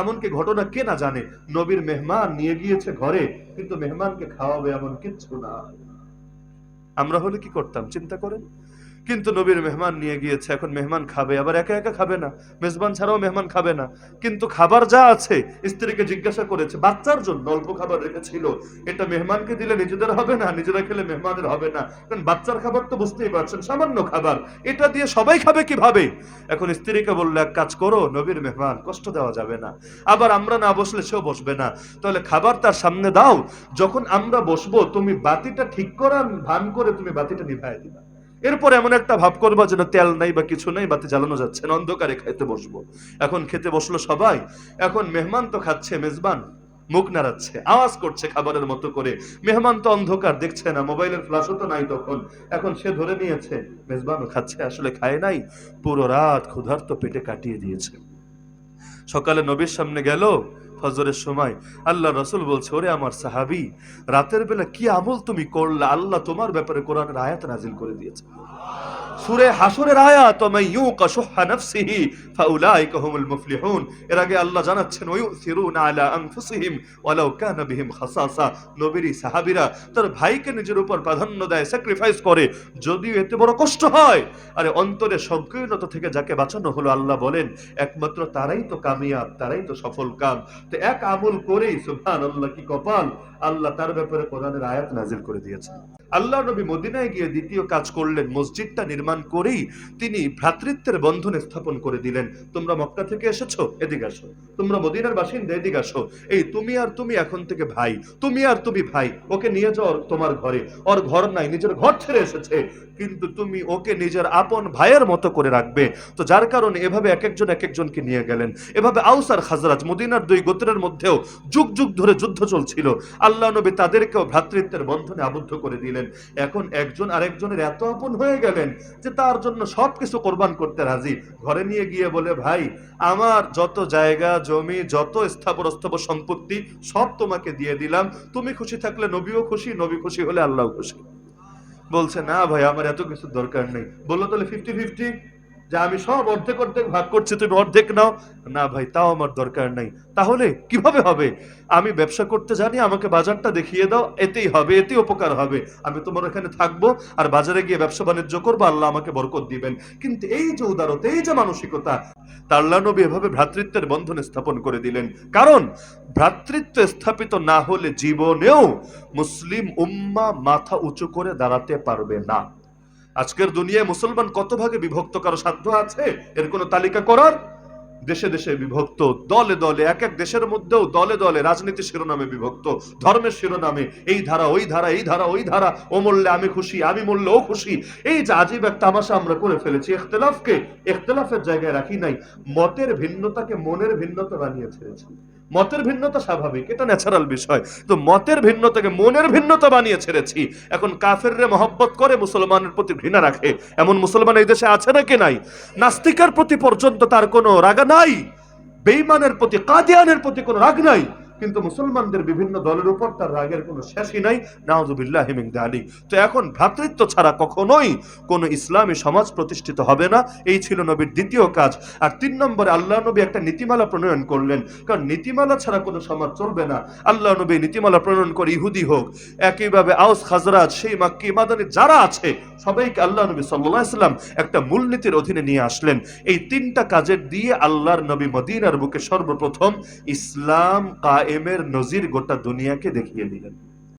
এমনকি ঘটনা কে না জানে? নবীর মেহমান নিয়ে গিয়েছে ঘরে, কিন্তু মেহমানকে খাওয়াবে এমন কিচ্ছু না। আমরা হলে কি করতাম, চিন্তা করেন? কিন্তু নবীর মেহমান নিয়ে গিয়েছে, এখন মেহমান খাবে, আবার একা একা খাবে না। মেজবান ছাড়াও মেহমান খাবে না। কিন্তু খাবার যা আছে, স্ত্রীকে জিজ্ঞাসা করেছে, বাচ্চার জন্য অল্প খাবার রেখেছিল। এটা মেহমানকে দিলে নিজেদের হবে না, নিজেরা খেলে মেহমানের হবে না। কারণ বাচ্চার খাবার তো বুঝতেই পারছেন, সামান্য খাবার। এটা দিয়ে সবাই খাবে কীভাবে? এখন স্ত্রীকে বললে, এক কাজ করো, নবীর মেহমান, কষ্ট দেওয়া যাবে না। আবার আমরা না বসলে সেও বসবে না। তাহলে খাবার তার সামনে দাও। যখন আমরা বসবো, তুমি বাতিটা ঠিক করার ভান করে তুমি বাতিটা নিভাই দিবা। এরপর এমন একটা ভাব করবা যেন তেল নাই বা কিছু নাই, বাতি জ্বালানো যাচ্ছে না, অন্ধকারে খাইতে বসবো। এখন খেতে বসল সবাই, এখন মেহমান তো খাচ্ছে, মেজবান মুখ নাড়াচ্ছে, আওয়াজ করছে খাবারের মতো করে। মেহমান তো অন্ধকার, দেখছে না, মোবাইলের ফ্ল্যাশও তো নাই তখন। এখন সে ধরে নিয়েছে, মেজবানও খাচ্ছে, আসলে খায় নাই, পুরো রাত ক্ষুধার্ত পেটে কাটিয়ে দিয়েছে। সকালে নবীর সামনে গেল ফজরের সময় আল্লাহ রসুল বলছে, ওরে আমার সাহাবি, রাতের বেলা কি আমল তুমি করলে? আল্লাহ তোমার ব্যাপারে কোরআনের আয়াত নাজিল করে দিয়েছে। সুরে হাসরের এর আগে আল্লাহ জানাচ্ছেন অন্তরে থেকে যাকে বাঁচানো হলো, আল্লাহ বলেন, একমাত্র তারাই তো কামিয়াব, তারাই তো সফল কাম। তো এক আমল করেই, সুবহানাল্লাহ, কি কপাল? আল্লাহ তার ব্যাপারে কোরআনের আয়াত নাজিল করে দিয়েছেন। আল্লাহ নবী মদিনায় গিয়ে দ্বিতীয় কাজ করলেন, মসজিদটা নির্মাণ করেই তিনি ভ্রাতৃত্বের বন্ধন স্থাপন করে দিলেন। তোমরা মক্কা থেকে এসেছ? এদিকে আসো। তোমরা মদিনার বাসিন্দা? এদিকে আসো। এই তুমি আর তুমি এখন থেকে ভাই। তুমি আর তুমি ভাই। ওকে নিয়ে যাও তোমার ঘরে। ওর ঘর নাই, নিজের ঘর ছেড়ে এসেছে। কিন্তু তুমি ওকে নিজের আপন ভাইয়ের মতো করে রাখবে। তো যার কারণে এভাবে এক একজন এক একজনকে নিয়ে গেলেন। এভাবে আউসার খাজরাজ মদিনার দুই গোত্রের মধ্যেও যুগ যুগ ধরে যুদ্ধ চলছিল। আল্লাহ নবী তাদেরকেও ভ্রাতৃত্বের বন্ধনে আবদ্ধ করে দিলেন। এখন একজন আরেকজনের এত আপন হয়ে গেলেন যে তার জন্য সবকিছু কোরবান করতে রাজি। ঘরে নিয়ে গিয়ে বলে, ভাই, আমার যত জায়গা, জমি, যত স্থাবর সম্পত্তি সব তোমাকে দিয়ে দিলাম। তুমি খুশি থাকলে নবীও খুশি, নবী খুশি হলে আল্লাহ খুশি। বলছে, না ভাই, আমার এত কিছু দরকার নেই। বলল, তাহলে ফিফটি ফিফটি যে আমি সব অর্ধেক অর্ধেক ভাগ করছি, তুমি অর্ধেক নাও। না ভাই, তাও আমার দরকার নাই। তাহলে কীভাবে হবে? আমি ব্যবসা করতে জানি, আমাকে বাজারটা দেখিয়ে দাও, এতেই হবে, এতেই উপকার হবে। আমি তোমার এখানে থাকব আর বাজারে গিয়ে ব্যবসা বাণিজ্য করব, আল্লাহ আমাকে বরকত দিবেন। কিন্তু এই যে উদারতা, এই যে মানসিকতা, তাল্লা নবী এভাবে ভ্রাতৃত্বের বন্ধন স্থাপন করে দিলেন। কারণ ভ্রাতৃত্ব স্থাপিত না হলে জীবনেও মুসলিম উম্মা মাথা উঁচু করে দাঁড়াতে পারবে না। আজকের দুনিয়ায় মুসলমান কত ভাগে বিভক্ত? কারও সাধ্য আছে? এর কোনো তালিকা করার? দেশে দেশে বিভক্ত, দলে দলে, এক এক দেশের মধ্যেও দলে দলে রাজনীতি শিরোনামে বিভক্ত, ধর্মের শিরোনামে এই ধারা, ওই ধারা, এই ধারা, ওই ধারা, ও মরলে আমি খুশি, আমি মরলে ও খুশি। এই যে আজীব এক তামাশা আমরা করে ফেলেছি, ইখতলাফকে ইখতলাফের জায়গায় রাখি নাই, মতের ভিন্নতাকে মনের ভিন্নতা বানিয়ে ছেড়েছি মতের ভিন্নতা স্বাভাবিক, এটা ন্যাচারাল বিষয়। তো মতের ভিন্নতাকে মনের ভিন্নতা বানিয়ে ছেড়েছি। এখন কাফেররে মহব্বত করে মুসলমানের প্রতি ঘৃণা রাখে। এমন মুসলমান এই দেশে আছে নাকি নাই? নাস্তিকার প্রতি পর্যন্ত তার কোনো রাগ নাই? বেইমানের প্রতি, কাদিয়ানের প্রতি কোনো রাগ নাই? কিন্তু মুসলমানদের বিভিন্ন দলের উপর তার রাগের কোনো শেষই নাই। নাউজুবিল্লাহ মিন দালিক। তো এখন ভ্রাতৃত্ব ছাড়া কখনোই কোনো ইসলামী সমাজ প্রতিষ্ঠিত হবে না। এই ছিল নবীর দ্বিতীয় কাজ। আর তিন নম্বরে আল্লাহ নবী একটা নীতিমালা প্রণয়ন করলেন। কারণ নীতিমালা ছাড়া কোনো সমাজ চলবে না। আল্লাহ নবী নীতিমালা প্রণয়ন করে ইহুদি হোক, একইভাবে আউস খাজরাজ, সেই মাক্কি, মাদানি যারা আছে, সবাইকে আল্লাহ নবী সাল্লাহ ইসলাম একটা মূলনীতির অধীনে নিয়ে আসলেন। এই তিনটা কাজের দিয়ে আল্লাহর নবী মদিনার বুকে সর্বপ্রথম ইসলাম কায়েমের নজির গোটা দুনিয়াকে দেখিয়ে দিলেন।